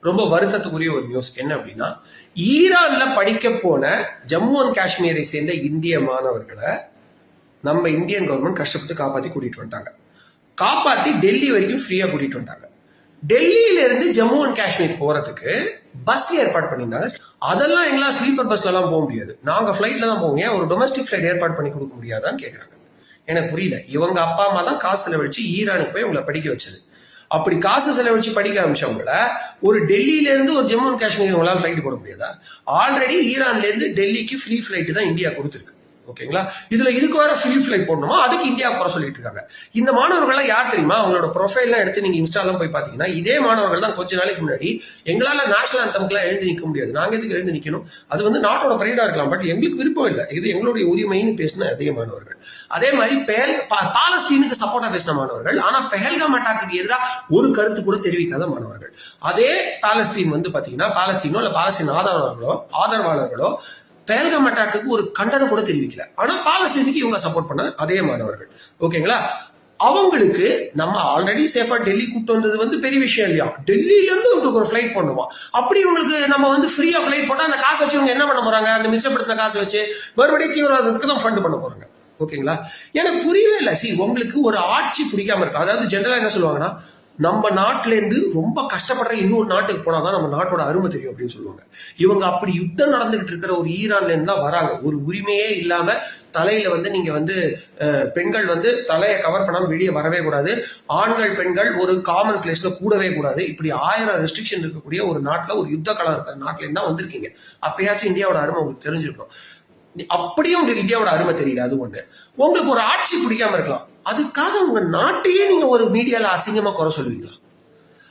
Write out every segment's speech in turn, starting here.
ரொம்ப வருத்தத்துக்குரிய ஒரு நியூஸ் என்ன அப்படின்னா ஈரான்ல படிக்க போன ஜம்மு அண்ட் காஷ்மீரை சேர்ந்த இந்திய மாணவர்களை நம்ம இந்தியன் கவர்மெண்ட் கஷ்டப்பட்டு காப்பாத்தி கூட்டிட்டு வந்துட்டாங்க. காப்பாத்தி டெல்லி வரைக்கும் ஃப்ரீயா கூட்டிட்டு வந்துட்டாங்க. டெல்லியில இருந்து ஜம்மு அண்ட் காஷ்மீர் போறதுக்கு பஸ் ஏற்பாடு பண்ணியிருந்தாங்க. அதெல்லாம் எங்களால் ஸ்லீப்பர் பஸ்ல எல்லாம் போக முடியாது. நாங்க ஃபிளைட்ல தான் போவோம். ஏன்? ஒரு டொமஸ்டிக் ஃபிளைட் ஏற்பாடு பண்ணி கொடுக்க முடியாதான்னு கேக்குறாங்க. எனக்கு புரியல. இவங்க அப்பா அம்மா தான் காசு செலவழிச்சு ஈரானுக்கு போய் உங்களை படிக்க வச்சது. அப்படி காசு செலவழிச்சு படிக்க ஆரம்பிச்சவங்கள ஒரு டெல்லியில இருந்து ஒரு ஜம்மு அண்ட் காஷ்மீர் உங்களால் ஃபிளைட் போட முடியாதா? ஆல்ரெடி ஈரான்ல இருந்து டெல்லிக்கு ஃப்ரீ ஃபிளைட் தான் இந்தியா கொடுத்துருக்கு. ஓகேங்களா? இதுல இதுக்கு வேற ஃப்ரீ ஃபிளைட் போடணுமா? அதுக்கு இந்தியா குறை சொல்லிட்டு இருக்காங்க. இந்த மாணவர்கள்லாம் யார் தெரியுமா? அவங்களோட ப்ரொஃபைல்லாம் எடுத்து நீங்க இன்ஸ்டாலாம் போய் பாத்தீங்கன்னா இதே மாணவர்கள் தான் கொஞ்ச நாளைக்கு முன்னாடி எங்களால நேஷனல் அந்தம்க்குலாம் எழுந்து நிக்க முடியாது. நாங்க எதுக்கு எழுந்து நிக்கணும்? அது வந்து நாட்டோட பிரைடா இருக்கலாம். பட் எங்களுக்கு விருப்பம் இல்லை. இது எங்களுடைய உரிமைன்னு பேசின அதே மாணவர்கள். அதே மாதிரி பெஹல் பா- சப்போர்ட்டா பேசின மாணவர்கள் ஆனா பெஹல்காம் அட்டாக்கு எதிராக ஒரு கருத்து கூட தெரிவிக்காத மாணவர்கள். அதே பாலஸ்தீன் வந்து பாத்தீங்கன்னா பாலஸ்தீனோ இல்ல பாலஸ்தீன் ஆதரவாளர்களோ ஆதரவாளர்களோ பெஹல்காம் அட்டாக்கு ஒரு கண்டனம் கூட தெரிவிக்கல. ஆனா பாலஸ்தீனுக்கு இவங்க சப்போர்ட் பண்ண அதே மாணவர்கள். ஓகேங்களா அவங்களுக்கு நம்ம ஆல்ரெடி சேஃபா டெல்லி கூட்டு வந்தது வந்து பெரிய விஷயம் இல்லையா? டெல்லியில இருந்து உங்களுக்கு ஒரு ஃபிளைட் பண்ணுவோம் அப்படி உங்களுக்கு நம்ம வந்து ஃப்ரீயா ஃபிளைட் போட்டா அந்த காசு வச்சு இவங்க என்ன பண்ண போறாங்க? அந்த மிச்சப்படுத்தின காசு வச்சு மறுபடியும் தீவிரவாதத்துக்கு தான் ஃபண்ட் பண்ண போறாங்க. ஓகேங்களா? எனக்கு புரியவே இல்லை. சி உங்களுக்கு ஒரு ஆட்சி பிடிக்காம இருக்கு? அதாவது ஜென்ரலா என்ன சொல்லுவாங்கன்னா நம்ம நாட்டிலேருந்து ரொம்ப கஷ்டப்படுற இன்னொரு நாட்டுக்கு போனாதான் நம்ம நாட்டோட அருமை தெரியும் அப்படின்னு சொல்லுவாங்க. இவங்க அப்படி யுத்தம் நடந்துகிட்டு இருக்கிற ஒரு ஈரான்லேருந்து தான் வராங்க. ஒரு உரிமையே இல்லாம தலையில வந்து நீங்க வந்து பெண்கள் வந்து தலையை கவர் பண்ணாம வெளியே வரவே கூடாது. ஆண்கள் பெண்கள் ஒரு காமன் பிளேஸ்ல கூடவே கூடாது. இப்படி ஆயிரம் ரெஸ்ட்ரிக்ஷன் இருக்கக்கூடிய ஒரு நாட்டுல ஒரு யுத்த காலம் இருக்கிற நாட்டுல இருந்து தான் வந்திருக்கீங்க. அப்பயாச்சும் இந்தியாவோட அருமை உங்களுக்கு தெரிஞ்சிருக்கணும் அப்படியே உங்களுக்கு இந்தியாவோட அருமை தெரியல அது ஒண்ணு. உங்களுக்கு ஒரு ஆட்சி பிடிக்காம இருக்கலாம். அதுக்காக உங்க நாட்டையே நீங்க ஒரு மீடியால அசிங்கமா குறை சொல்லுவீங்களா?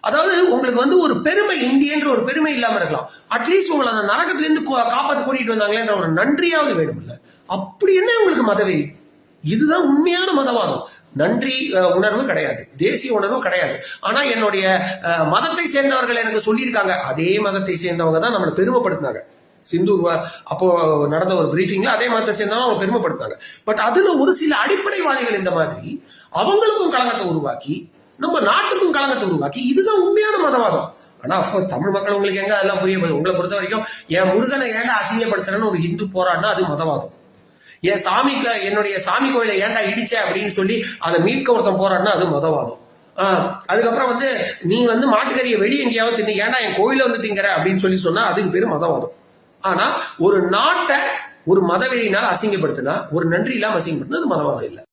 அதாவது உங்களுக்கு வந்து ஒரு பெருமை இந்தியன்ற ஒரு பெருமை இல்லாம இருக்கலாம். அட்லீஸ்ட் உங்களை அந்த நரகத்துல இருந்து கு- கூட்டிட்டு வந்தாங்களேன்ற ஒரு நன்றியாவது வேணும்ல. அப்படி என்ன உங்களுக்கு மதவெறி இதுதான் உண்மையான மதவாதம். நன்றி உணர்வு கிடையாது. தேசிய உணர்வு கிடையாது. ஆனா என்னுடைய அஹ், மதத்தை சேர்ந்தவர்கள் எனக்கு சொல்லியிருக்காங்க. அதே மதத்தை சேர்ந்தவங்க தான் நம்மளை பெருமைப்படுத்தினாங்க. சிந்தூர் அப்போ நடந்த ஒரு பிரீஃபிங்ல அதே மாதிரி சேர்ந்தாலும் அவங்க பெருமைப்படுத்தாங்க. பட் அதுல ஒரு சில அடிப்படைவாதிகள் இந்த மாதிரி அவங்களுக்கும் களங்கத்தை உருவாக்கி நம்ம நாட்டுக்கும் களங்கத்தை உருவாக்கி இதுதான் உண்மையான மதவாதம். ஆனா அப்போ தமிழ் மக்கள் உங்களுக்கு எங்க அதெல்லாம் புரிய உங்களை பொறுத்த வரைக்கும் என் முருகனை ஏன்டா அசிங்கப்படுத்துறேன்னு ஒரு இந்து போராடினா அது மதவாதம். என் சாமிக்கு என்னுடைய சாமி கோயிலை ஏன்டா இடிச்ச அப்படின்னு சொல்லி அதை மீட்க ஒருத்தன் போராடினா அது மதவாதம். ஆஹ் அதுக்கப்புறம் வந்து நீ வந்து மாட்டுக்கறியை வெளியே எங்கேயாவது தின்னு ஏன்டா என் கோயில வந்து திங்கிற அப்படின்னு சொல்லி சொன்னா அதுக்கு பேரு மதவாதம். ஆனா ஒரு நாட்டை ஒரு மதவெறியினால் அசிங்கப்படுத்தினா ஒரு நன்றி இல்லாம அசிங்கப்படுத்தினா அது மதவாதம் இல்லை.